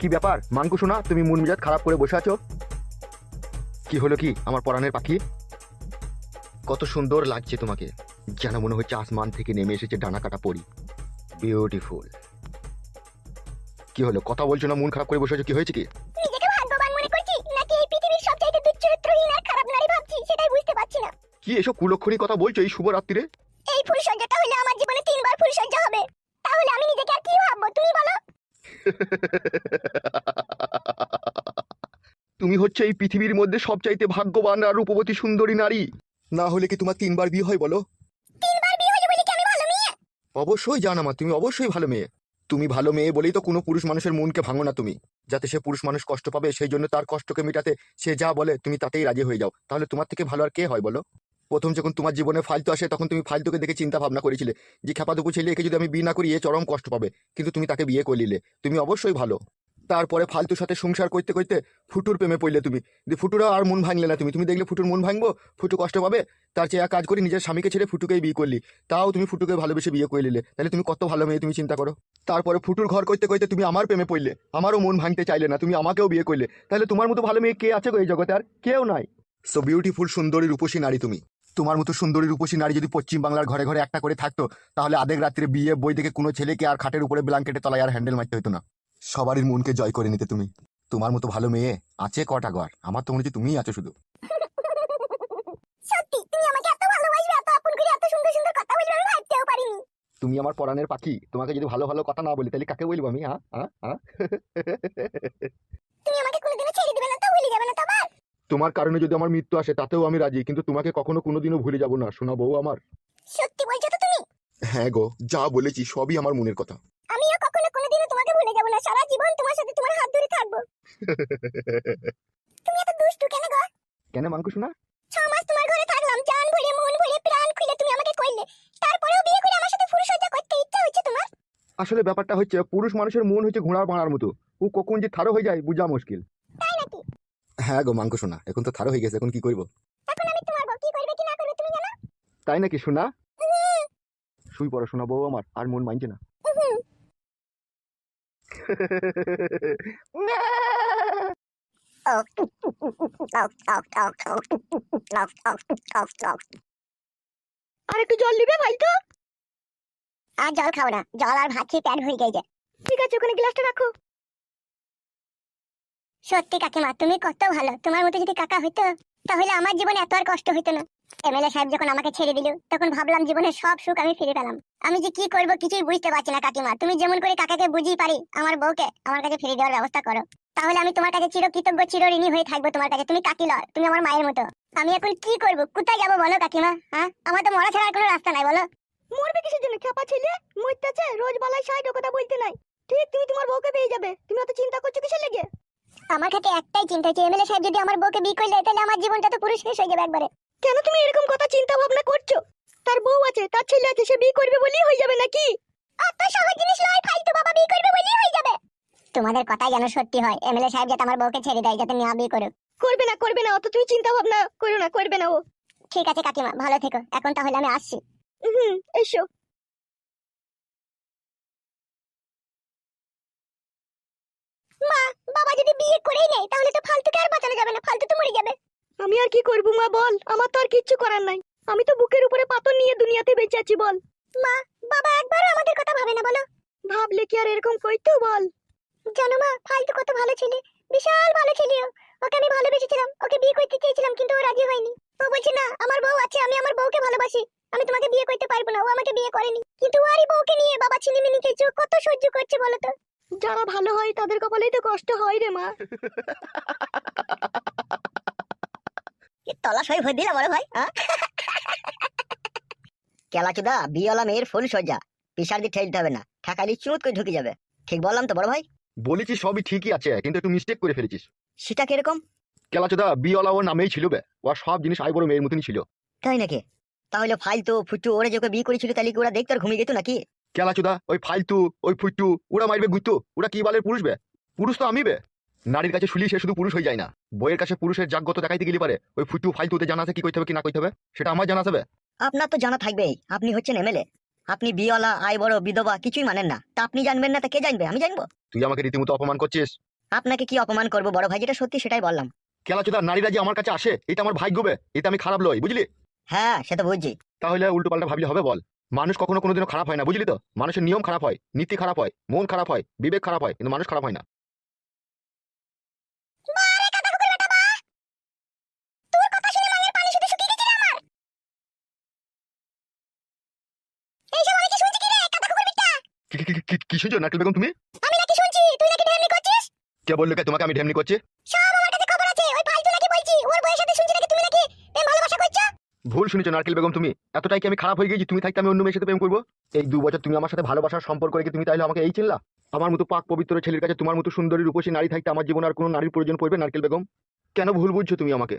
কি ব্যাপার? মাঙ্কু শোনা তুমি মন মেজাজ খারাপ করে বসে আছো? কি হলো কি? আমার পরাণের পাখি? কত সুন্দর লাগছে তোমাকে। যেন মনে হচ্ছে আসমান থেকে নেমে এসেছে ডানা কাটা পরি। বিউটিফুল কি হলো? কথা বলছো না মন খারাপ করে বসে আছো? কি হয়েছে কি? নিজেকে ভাগ্যবান মনে করছি? নাকি এই পৃথিবীর সবচাইতে দুশ্চরিত্রহীন আর খারাপ নারী ভাবছি? সেটাই বুঝতে পারছি না। কি এসব কুলক্ষণী কথা বলছো এই শুভ রাত্রিরে এই ফুলসজ্জাটা হলে আমার জীবনে তিনবার ফুলসজ্জা হবে তাহলে আমি নিজেকে আর কি ভাববো তুমি বলো তুমি হচ্ছে এই পৃথিবীর মধ্যে সবচাইতে ভাগ্যবান আর রূপবতী সুন্দরী নারী। না হলে কি তোমার তিনবার বিয়ে হয় বলো? তিনবার বিয়ে হলো বলে কি আমি ভালো মেয়ে? অবশ্যই জানা মা তুমি অবশ্যই ভালো মেয়ে। তুমি ভালো মেয়ে বলেই তো কোনো পুরুষ মানুষের মনকে ভাঙো না তুমি। যাতে সে পুরুষ মানুষ কষ্ট পাবে সেই জন্য তার কষ্টকে মেটাতে সে যা বলে তুমি তাতেই রাজি হয়ে যাও। তাহলে তোমার থেকে ভালো আর কে হয় বলো? প্রথম যখন তোমার জীবনে ফালতু আসে, তখন তুমি ফালতুকে দেখে চিন্তা ভাবনা করেছিলে যে খেপাদুপু ছেলে একে যদি আমি বিয়ে না করি এ চরম কষ্ট পাবে, কিন্তু তুমি তাকে বিয়ে করলিলে। তুমি অবশ্যই ভালো। তারপরে ফালতুর সাথে সংসার করতে করতে ফুটুর প্রেমে পড়লে তুমি। যে ফুটুরা আর মন ভাঙলে না তুমি। তুমি দেখলে ফুটুর মন ভাঙবো, ফুটু কষ্ট পাবে, তার চেয়ে কাজ করি, নিজের স্বামীকে ছেড়ে ফুটুকেই বিয়ে করলি। তাও তুমি ফুটুকে ভালোবেসে বিয়ে করে নিলে তাহলে তুমি কত ভালো মেয়ে তুমি চিন্তা করো। তারপরে ফুটুর ঘর করতে করতে তুমি আমার প্রেমে পড়লে। আমারও মন ভাঙতে চাইলে না, তুমি আমাকেও বিয়ে করলে। তাহলে তোমার মতো ভালো মেয়ে কে আছে এই জগতে আর? কেউ নাই। সো বিউটিফুল সুন্দরী, রূপসী নারী তুমি। তোমার মতো সুন্দরী রূপসী নারী যদি পশ্চিম বাংলার ঘরে ঘরে একটা করে থাকতো তাহলে আধেক রাত্রে বিয়ে বই থেকে কোনো ছেলেকে আর খাটের উপরে ব্ল্যাঙ্কেটে তলায় আর হ্যান্ডেল মারতে হতো না। সবারই মনকে জয় করে নিতে তুমি। তোমার মতো ভালো মেয়ে আছে কটা ঘর? আমার তো মনে হচ্ছে তুমিই আছো শুধু। সত্যি তুমি আমাকে এত ভালোবাসবে এত আপন করে এত সুন্দর সুন্দর কথা বলবে আমি ভাবতেও পারিনি। তুমি আমার পরাণের পাখি। তোমাকে যদি ভালো ভালো কথা না বলি তাহলে কাকে বলব আমি হ্যাঁ? হ্যাঁ হ্যাঁ তুমি আমাকে কোনোদিনও ছেড়ে দিবে না তো ভুলে যাবে না তো আবার তোমার কারণে যদি আমার মৃত্যু আসে তাতেও আমি রাজি কিন্তু তোমাকে কখনো কোনোদিনও ভুলে যাব না শোনা বউ আমার। সত্যি বলছো তো তুমি? হ্যাঁ গো যা বলেছি সবই আমার মনের কথা। আমিও কখনো কোনোদিনও তোমাকে ভুলে যাব না সারা জীবন তোমার সাথে তোমার হাত ধরে থাকব। তুমি এত দুষ্টু কেন গো? কেন মানকু শোনা ছ মাস তোমার ঘরে থাকলাম জান ভরে মন ভরে প্রাণ খুলে তুমি আমাকে কইলে। তারপরেও বিয়ে করে আমার সাথে ফুরসজ্জা করতে ইচ্ছা হচ্ছে তোমার? আসলে ব্যাপারটা হচ্ছে পুরুষ মানুষের মন হচ্ছে ঘোড়ার বাড়ার মতো। ও কখন যে থারো হয়ে যায় বোঝা মুশকিল। তাই নাকি? হ্যাঁ গো মাংস শোনা এখন তো থারো হয়ে গেছে এখন কি করব? এখন আমি তোমার বউ কি করবে কি না করবে তুমি জানো? তাই নাকি শোনা শুই পড়ো শোনা বউ আমার আর মন মানছে না। আর একটু জল নিবে ভাই তো? আর জল খাও না জল আর ভাত খেয়ে প্যান হয়ে গেছে। ঠিক আছে ওখানে গ্লাসটা রাখো। সত্যি কাকিমা, তুমি কত ভালো। তোমার মতো যদি কাকা হইতো, তাহলে আমার জীবনে এত আর কষ্ট হইতো না। এমএলএ সাহেব যখন আমাকে ছেড়ে দিল, তখন ভাবলাম জীবনের সব সুখ আমি ফিরে পেলাম। আমি যে কি করব কিছুই বুঝতে পারছি না কাকিমা। তুমি যেমন করে কাকাকে বুঝিয়ে পারি, আমার বউকে আমার কাছে ফিরে দেওয়ার ব্যবস্থা করো। তাহলে আমি তোমার কাছে চির কৃতজ্ঞ চিরঋণী হয়ে থাকব তোমার কাছে। তুমি কাকি লর তুমি আমার মায়ের মতো। আমি এখন কি করব? কোথায় যাব বলো কাকিমা হ্যাঁ? আমার তো মরা ছাড়া আর কোনো রাস্তা নাই, বলো। মরবে কিসের জন্য? খেপা ছেলে? মরতেছে রোজ বেলায় সাইড কথা বলতে নাই। ঠিক, তুমি তোমার বউকে পেয়ে যাবে। তুমি অত চিন্তা করছ কিসের লেগে? আমার কাছে একটাই চিন্তা হচ্ছে এমএলএ সাহেব যদি আমার বউকে বিয়ে করলে তাহলে আমার জীবনটা তো পুরো শেষ হয়ে যাবে একবারে। কেন তুমি এরকম কথা চিন্তা ভাবনা করছ? তার বউ আছে তার ছেলে আছে সে বিয়ে করবে বলেই হয়ে যাবে নাকি? অত সহজ জিনিস নয় ফালতু বাবা বিয়ে করবে বলেই হয়ে যাবে। তোমাদের কথাই যেন সত্যি হয় এমএলএ সাহেব যাতে আমার বউকে ছেড়ে দেয় যাতে না বিয়ে করুক। করবে না করবে না অত তুমি চিন্তা ভাবনা করো না করবে না ও। ঠিক আছে কাকিমা ভালো থেকো এখন তাহলে আমি আসছি। হুম এসো। বাবা যদি বিয়ে করেই নেয় তাহলে তো ফালতুকে আর বাঁচানো যাবে না ফালতু তো মরে যাবে। আমি আর কি করব মা বল? আমার তো আর কিচ্ছু করার নাই। আমি তো বুকের উপরে পাথর নিয়ে দুনিয়াতে বেঁচে আছি বল। মা বাবা একবারও আমাদের কথা ভাবে না বলো। ভাবলে কি আর এরকম কইতো বল? জানো মা ফালতু কত ভালো ছেলে। বিশাল ভালো ছেলে ওকে আমি ভালোবেসেছিলাম। ওকে বিয়ে করতে চেয়েছিলাম কিন্তু ও রাজি হয়নি। ও বলছে না আমার বউ আছে আমি আমার বউকে ভালোবাসি। আমি তোমাকে বিয়ে করতে পারব না ও আমাকে বিয়ে করেনি। কিন্তু ওরই বউকে নিয়ে বাবা খেয়েছে। ও কত সহ্য করছে বলো তো? যারা ভালো হয় তাদের কপালেই তো কষ্ট হয় রে মা। তলা সই ভরে দিলা বড় ভাই কেলাচুদা বিয়েওয়ালা মেয়ের ফুল সজ্জা পিসার দিয়ে ঠেলতে হবে না ঠেকালি চুত করে ঢুকে যাবে। ঠিক বললাম তো বড় ভাই? বলেছি সবই ঠিকই আছে কিন্তু একটু মিস্টেক করে ফেলেছিস। সেটা কীরকম? কেলাচোদা বিওলা ওর নামেই ছিল বে ওর সব জিনিস আই বড় মেয়ের মতনই ছিল। তাই নাকি? তাহলে ফালতু ফুটু ওরা যে ওকে বিয়ে করেছিল তাহলে কি ওরা দেখতে আর ঘুমিয়ে যেত নাকি? কেলাচোদা ওই ফালতু ওই ফুট্টু ওরা মারবে গুইতো ওরা কি বলে পুরুষ বে? পুরুষ তো আমি বে। নারীর কাছে শুলি সে শুধু পুরুষ হয়ে যায় না। বইয়ের কাছে পুরুষের জাগ্যত দেখাইতে গেলে পারে। ওই ফুটু ফালতুতে জানা আছে কি করতে হবে কি না করতে হবে? সেটা আমার জানা আছে বে। আপনার তো জানা থাকবেই। আপনি হচ্ছেন এমএলএ। আপনি বিয়েওয়ালা আই বড় বিধবা কিছুই মানেন না। তা আপনি জানবেন না তা কে জানবে? আমি জানব। তুই আমাকে রীতিমতো অপমান করছিস? আপনাকে কি অপমান করব বড় ভাই? যেটা সত্যি সেটাই বললাম। খেলাচোদা নারীরা যে আমার কাছে আসে এটা আমার ভাগ্যবে এটা আমি খারাপ লই বুঝলি? হ্যাঁ সে তো বুঝছি। তাহলে উল্টো পাল্টা ভাবলে হবে বল। মানুষ কখনো কোনোদিনও খারাপ হয় না বুঝলি তো? মানুষের নিয়ম খারাপ হয় নীতি খারাপ হয় মন খারাপ হয় বিবেক খারাপ হয় কিন্তু মানুষ খারাপ হয় না। কি- শুনছো নারকেল বেগম তুমি? আমি নাকি শুনছি তুই নাকি ঢেমনি করছিস? কে বলল কে তোমাকে আমি ঢেমনি করছি? সব আমার কাছে খবর আছে ওই ফালতু নাকি বলছি ওর বউয়ের সাথে শুনছি নাকি তুমি নাকি প্রেম ভালোবাসা করছ ভুল শুনেছো নারকেল বেগম তুমি? এতটাই কি আমি খারাপ হয়ে গেছি তুমি থাকতে আমি অন্য মেয়ের সাথে প্রেম করব? এই দু বছর তুমি আমার সাথে ভালোবাসার সম্পর্ক রেখে তুমি তাহলে আমাকে এই চিনলা? আমার মতো পাক পবিত্র ছেলের কাছে তোমার মতো সুন্দরী রূপসী নারী থাকতে আমার জীবনে আর কোনো নারীর প্রয়োজন পড়বে নারকেল বেগম? কেন ভুল বুঝছ তুমি আমাকে?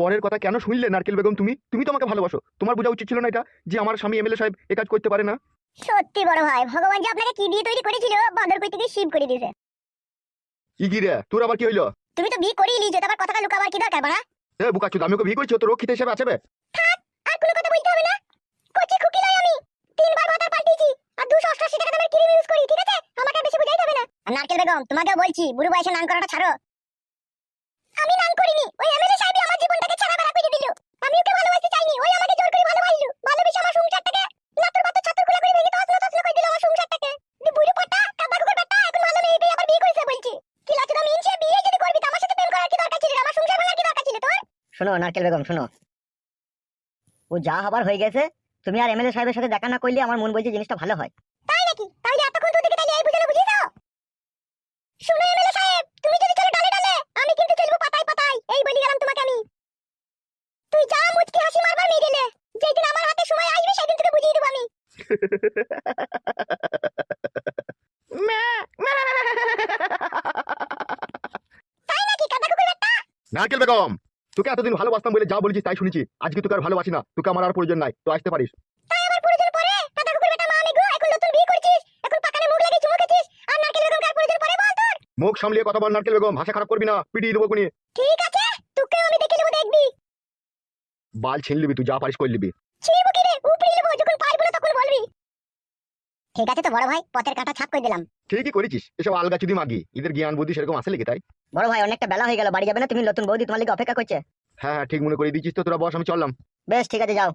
পরের কথা কেন শুনলে নারকেল বেগম তুমি? তুমি তো আমাকে ভালোবাসো। তোমার বোঝা উচিত ছিল না এটা যে আমার স্বামী এমএলএ সাহেব এ কাজ করতে পারে না? সত্যি বড় ভাই ভগবান যে আপনাকে কি দিয়ে তৈরি করেছিল বাদর কই থেকে শিব করে দিয়েছে। ইগি রে তোর আবার কি হইল? তুমি তো বিয়ে করেই লিয়েছো তারপর কথাটা লুকাবার কি দরকার বাড়া এ বুকাচ্ছু আমি ওকে বিয়ে করেছি তো রক্ষিত হিসেবে আছে বে। আর কোনো কথা বলতে হবে না। কচি খুকি লই আমি। তিনবার মাথা পাল্টিয়েছি আর দুশো অষ্টাশি টাকা দামের ক্রিম ইউজ করি ঠিক আছে? আমাকে বেশি বুঝাইতে হবে না। আর নারকেল বেগম তোমাকে বলছি বুড়ো বয়সে নান করাটা ছাড়ো। আমি নান করিনি ওই এমএলএ সাহেবই আমার জীবনটাকে নারকেল বেগম শোনো। ও যা হবার হয়ে গেছে তুমি আর এমএলএ সাহেবের সাথে দেখা না করলে আমার মন বলছে জিনিসটা ভালো হয়। তাই নাকি? তাহলে এতক্ষণ তোর দিকে তাহলে এই বুঝানো বুঝিয়ে দাও। শুনো এমএলএ সাহেব তুমি যদি চলো ডালে ডালে আমি কিন্তু চলবো পাতায় পাতায় এই বলি গেলাম তোমাকে আমি। তুই যা মুচকি হাসি মারবার মেয়ে গেলে যেদিন আমার হাতে সময় আসবে সেদিন তোকে বুঝিয়ে দেবো আমি। নারকেল বেগম তোকে এতদিন ভালোবাসতাম বলে যা বলেছিস তাই শুনেছি। আজকে তোকে আর ভালোবাসি না। তোকে আমার আর প্রয়োজন নাই। তো আসতে পারিস। মুখ সামলিয়ে কথা বল নারকেল বেগম। ভাষা খারাপ করবি না। পিটিয়ে দেবো কোনি ঠিক আছে তোকেও আমি দেখে নেব দেখবি। বাল ছিন লিবি তুই যা পারিস করে লিবি ছিড়বো কি রে? উপরে নেব যখন পারব না তখন বলবি। ঠিক আছে তো বড় ভাই পথের কাঁটা ছাপ করে দিলাম। ঠিকই করেছিস। এসব আলগা চুদি মাগি। এদের জ্ঞান বুদ্ধি সেরকম আসে লিখে তাই? বড় ভাই অনেকটা বেলা হয়ে গেল বাড়ি যাবে না? তুমি নতুন বৌদি তোমার লিগে অপেক্ষা করছে? হ্যাঁ হ্যাঁ ঠিক মনে করে দিচ্ছিস তো তোরা বস আমি চললাম। বেশ ঠিক আছে যাও।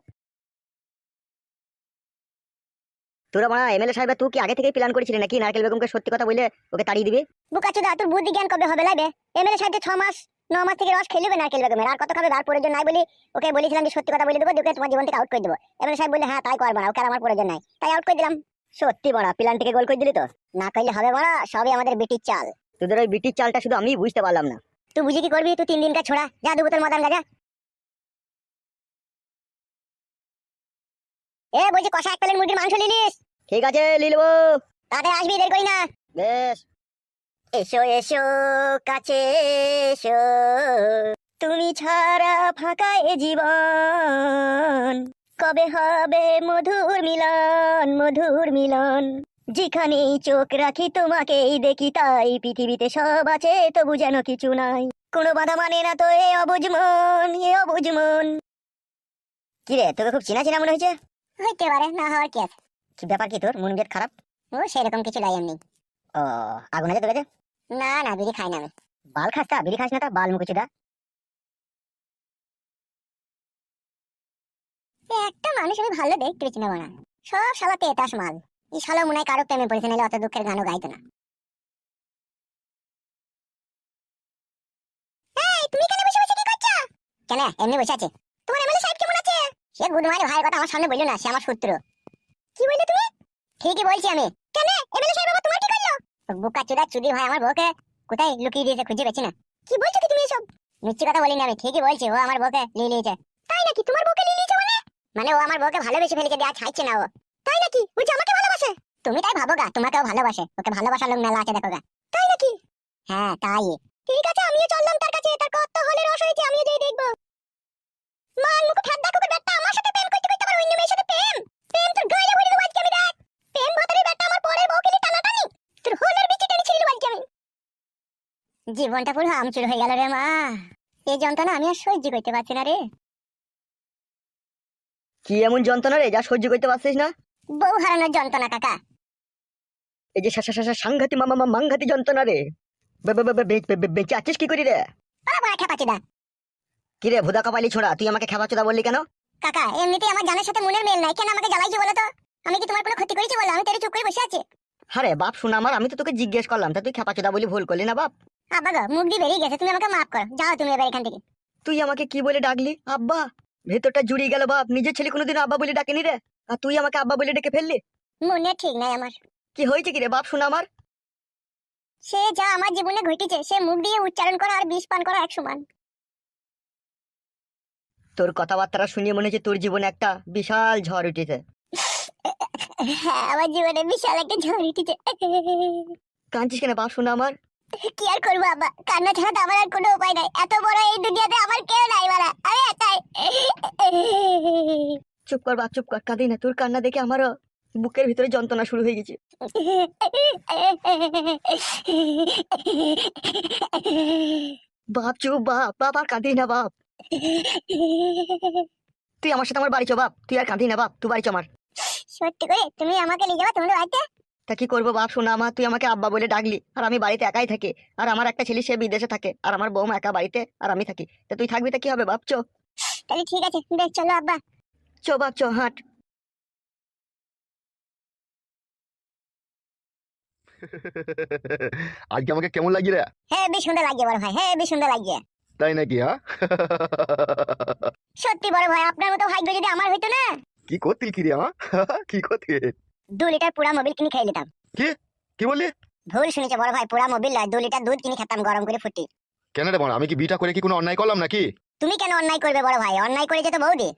তোরা মানে এমএলএ সাহেব তুই কি আগে থেকেই প্ল্যান করেছিলি নাকি নারকেল বেগমকে সত্যি কথা বলে ওকে তাড়িয়ে দিবি? বুকাচুদা তোর বুদ্ধি জ্ঞান কবে হবে লাইবে এমএলএ সাহেব ছ মাস ন মাস থেকে রস খেলবে নারকেল বেগমের আর কত খাবে? তার প্রয়োজন নাই বলি ওকে বলেছিলাম যে সত্যি কথা বলে দেবো ওকে তোমার জীবন থেকে আউট করে দেবো। এমএলএ সাহেব বললে হ্যাঁ তাই করব না ওকে আমার প্রয়োজন নাই। তাই আউট করে দিলাম। সত্যি বড়া প্ল্যান থেকে গোল করে দিলি তো? না করলে হবে বড় সবই আমাদের বিটির চাল। তোদের ওই বিটির চালটা শুধু আমি বুঝতে পারলাম না। তুই বুঝি কি করবি? তুই তিন দিনকার ছোড়া। যা দু বোতল মদান গাজা। এ বলছি কষা এক প্লেট মুরগির মাংস নিলিস ঠিক আছে লিলবো। তাড়াতাড়ি আসবি দেরি করি না। বেশ। এসো এসো কাছে এসো। তুমি ছাড়া ফাঁকা এ জীবন। কবে হবে মধুর মিলন মধুর মিলন? যেখানেই চোখ রাখি তোমাকেই দেখি। তাই পৃথিবীতে সব আছে তবু যেন কিছু নাই। কোনো বাধা মানে না তো এ অবুঝ মন এ অবুঝ মন। কিরে তোকে খুব চিনা চিনা মনে হয়েছে? হইতে পারে না হওয়ার কি আছে? কি ব্যাপার কি তোর? মন মেট খারাপ? ও সেরকম কিছু লাই এমনি ও আগুন আছে তোর কাছে না না বিড়ি খাই না আমি। বাল খাস তা বিড়ি খাস না তা বাল মুকুচিদা এ একটা মানুষ আমি ভালো দেখতে পেয়েছি না বানা। সব শালা তেতাস মাল। এই মনে হয় কারও প্রেমে পড়েছে, নাহলে অত দুঃখের গানও গাইতো না। তুমি এখানে বসে বসে কি করছ? কেন, এমনি বসে আছে। তোমার এমএলএ সাহেব কেমন আছে? সে ভাইয়ের কথা আমার সামনে না, সে আমার সূত্র কি বললে তুমি? ঠিকই বলছি আমি। কেন, এমএলএ সাহেব আবার তোমার কি করল? বুকা চুদা চুদি ভাই আমার কোথায় লুকিয়ে দিয়েছে খুঁজে পেছি না। কি বলছো কি তুমি এসব? মিথ্যে কথা বলিনি আমি, ঠিকই বলছি, ও আমার বউকে নিয়ে নিয়েছে। তাই নাকি? তোমার বউকে নিয়ে নিয়েছে মানে? মানে ও আমার বউকে ভালোবেসে ফেলেছে, দেয়া না ও। তাই নাকি? ও যে আমাকে ভালোবাসে। তুমি তাই ভাবো গা তোমাকেও ভালোবাসে। ওকে ভালোবাসার লোক মেলা আছে দেখো গা। তাই নাকি? হ্যাঁ তাই। ঠিক আছে আমিও চললাম তার কাছে। তার কত হলে রস হয়েছে আমিও যাই দেখব। মান মুখ ফেদ দেখো বেটা আমার সাথে প্রেম করতে করতে আবার অন্য মেয়ের সাথে প্রেম। প্রেম তোর গায়ে ভরে দেবো আজকে আমি দেখ। প্রেম ভাতারে বেটা আমার পরের বউকে টানাটানি। তোর হোলের বিচি টেনে ছিঁড়ে দেবো আজকে আমি। জীবনটা পুরো আমচুর হয়ে গেল রে মা। এই যন্ত্রণা আমি আর সহ্য করতে পারছি না রে। কি এমন যন্ত্রণা রে যা সহ্য করতে পারছিস না? বউ হারানোর যন্ত্রণা কাকা। এই যে সাংঘাতি মামা মা- মাংঘাতি যন্ত্রণা রে। বেঁচে আছিস কি করি রে? না কি রে ভুদা কপালি ছোড়া তুই আমাকে খেপা চোদা বললি কেন? কাকা এমনিতেই আমার জানের সাথে মনের মেল নাই কেন আমাকে জ্বালাইছো বলো তো? আমি কি তোমার কোনো ক্ষতি করেছি বলো? আমি তেরে চুপ করে বসে আছি। আরে বাপ শোনা আমার আমি তো তোকে জিজ্ঞেস করলাম তা তুই খেপা চোদা বলি ভুল করলি না বাপ? আব্বা গো মুখ দিয়ে বেরিয়ে গেছে তুমি আমাকে মাফ করো। যাও তুমি এবার এখান থেকে। তুই আমাকে কি বলে ডাকলি? আব্বা ভেতরটা জুড়িয়ে গেল বাপ। নিজের ছেলে কোনোদিন আব্বা বলে ডাকেনি রে। আর তুই আমাকে আব্বা বলে ডেকে ফেললি? মনে ঠিক নাই আমার। কি হয়েছে কি রে বাপ শোনা আমার? সে যা আমার জীবনে ঘটেছে সে মুখ দিয়ে উচ্চারণ করা আর বিষ পান করা এক সমান। তোর কথাবার্তা শুনিয়ে মনে হচ্ছে তোর জীবনে একটা বিশাল ঝড় উঠেছে। হ্যাঁ আমার জীবনে বিশাল একটা ঝড় উঠেছে। কাঁদছিস কেন বাপ শোনা আমার? কি আর করব আব্বা? কান্না ছাড়া তো আমার আর কোনো উপায় নাই। এত বড় এই দুনিয়াতে আমার কেউ নাই বাড়া আমি একাই চুপ কর বাপ চুপ কর। কাঁদি না তোর কান্না দেখে আমারও বুকের ভিতরে যন্ত্রণা শুরু হয়ে গেছে। বাপ চুপ বাপ বাপ আর কাঁদি না বাপ। তুই আমার সাথে আমার বাড়ি চ বাপ। তুই আর কাঁদি না বাপ। তুই বাড়ি চ আমার। সত্যি করে? তুমি আমাকে নিয়ে যাবা তোমাদের বাড়িতে? তা কি করব বাপ? শোনা আমার তুই আমাকে আব্বা বলে ডাকলি। আর আমি বাড়িতে একাই থাকি। আর আমার একটা ছেলে সে বিদেশে থাকে। আর আমার বৌমা একা বাড়িতে আর আমি থাকি। তা তুই থাকবি তা কি হবে বাপ? চো। তাহলে ঠিক আছে বেশ চলো আব্বা। চো বাপ চো হাঁট আজকে আমাকে কেমন লাগছে রে? হ্যাঁ বেশ সুন্দর লাগছে বড় ভাই হ্যাঁ বেশ সুন্দর লাগছে। তাই নাকি হ্যাঁ? সত্যি বড় ভাই আপনার মতো ভাগ্য যদি আমার হইতো না? কি করতিল কি রে হ্যাঁ? কি করতি দু লিটার পুরা মোবিল কিনে খাই নিতাম। কি? কি বললি? ভুল শুনেছে বড় ভাই পুরা মোবিল নয় দু লিটার দুধ কিনে খেতাম গরম করে ফুটি। কেন রে বল আমি কি বিটা করে কি কোনো অন্যায় করলাম নাকি? তুমি কেন অন্যায় করবে বড় ভাই? অন্যায় করেছে তো বৌদি।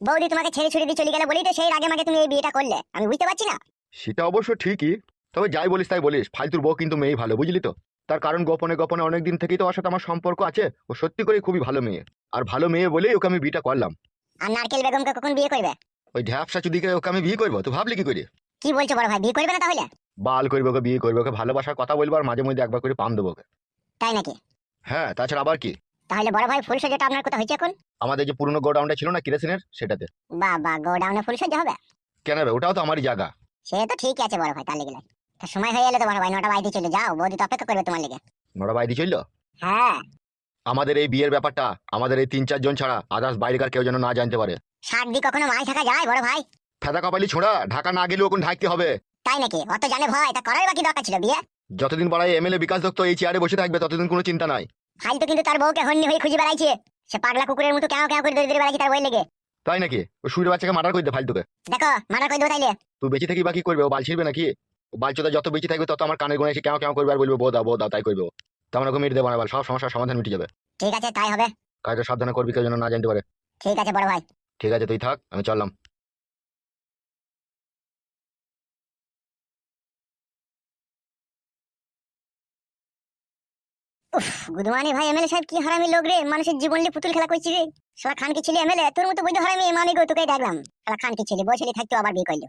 বৌদি তোমাকে ছেড়ে ছুড়ে দিয়ে চলে গেলে বলেই তো সেই আগে মাকে তুমি এই বিয়েটা করলে। আমি বুঝতে পারছি না। সেটা অবশ্য ঠিকই তবে যাই বলিস তাই বলিস ফালতুর বউ কিন্তু মেয়ে ভালো বুঝলি তো? তার কারণ গোপনে গোপনে অনেক দিন থেকেই তো ওর সাথে আমার সম্পর্ক আছে ও সত্যি করে খুবই ভালো মেয়ে। আর ভালো মেয়ে বলেই ওকে আমি বিয়েটা করলাম। আর নারকেল বেগমকে কখন বিয়ে করবে? ওই ঢ্যাপসা চুদিকে ওকে আমি বিয়ে করব তুই ভাবলি কি করে? কি বলছো বড় ভাই বিয়ে করবে না তাহলে? বাল করবে ওকে বিয়ে করবে ওকে ভালোবাসার কথা বলব আর মাঝে মধ্যে একবার করে পাম দেবো ওকে। তাই নাকি? হ্যাঁ তাছাড়া আবার কি? তাহলে বড় ভাই ফুল সজ্জাটা আপনার কোথায় হয়েছে এখন? আমাদের যে পুরনো গোডাউনটা ছিল না কিরোসিনের সেটাতে। বাবা গোডাউনে ফুল সজ্জা হবে? কেন রে ওটাও তো আমারই জায়গা। সে তো ঠিকই আছে বড় ভাই তার লেগে তা সময় হয়ে এলে তো বড় ভাই নটা বাড়িতে চলে যাও বৌদি তো অপেক্ষা করবে তোমার লেগে। নড়া বাইরে চলল? হ্যাঁ। আমাদের এই বিয়ের ব্যাপারটা আমাদের এই তিন চারজন ছাড়া আদার্স বাইরেকার কেউ যেন না জানতে পারে। ষাট দিয়ে কখনো মাই থাকা যায় বড় ভাই? ফেদা কপালি ছোড়া ঢাকা না গেলেও কোন ঢাকতে হবে। তাই নাকি? অত জানে ভয় তা করার বাকি দরকার ছিল বিয়ে? যতদিন পাড়ায় এমএলএ বিকাশ দত্ত এই চেয়ারে বসে থাকবে ততদিন কোনো চিন্তা নাই। ফাইল তো কিন্তু তার বউকে হন্যি হয়ে খুঁজে বেড়াইছে। সে পাগলা কুকুরের মতো কেউ কেউ করে দৌড়ে দৌড়ে বেড়াইছে তার বই লেগে। তাই নাকি? ও সুরের বাচ্চাকে মার্ডার করে দে ফালতুকে। দেখো মারা করে দেবো তাইলে। তুই বেঁচে থাকি বাকি করবে? ও বাল ছিড়বে নাকি? ও বালচোদা যত বেঁচে থাকবে তত আমার কানের গোনে এসে কেউ কেউ করবে আর বলবে বো দাও বো দাও তাই করবে ও। তেমন ওকে মেরে দেবো না বল। সব সমস্যার সমাধান মিটে যাবে। ঠিক আছে তাই হবে। কাজটা সাবধানে করবি কেউ যেন না জানতে পারে। ঠিক আছে বড় ভাই। ঠিক আছে তুই থাক আমি চললাম। গুদমানি ভাই এমএলএ সাহেব কি হারামি লোক রে? মানুষের জীবন নিয়ে পুতুল খেলা করছি রে। শালা খান কি ছেলে এমএলএ তোর মতো বৈধ হারামি মানে গো তোকে দেখলাম। শালা খান কি ছেলে বসে থাকতো আবার বিয়ে করল।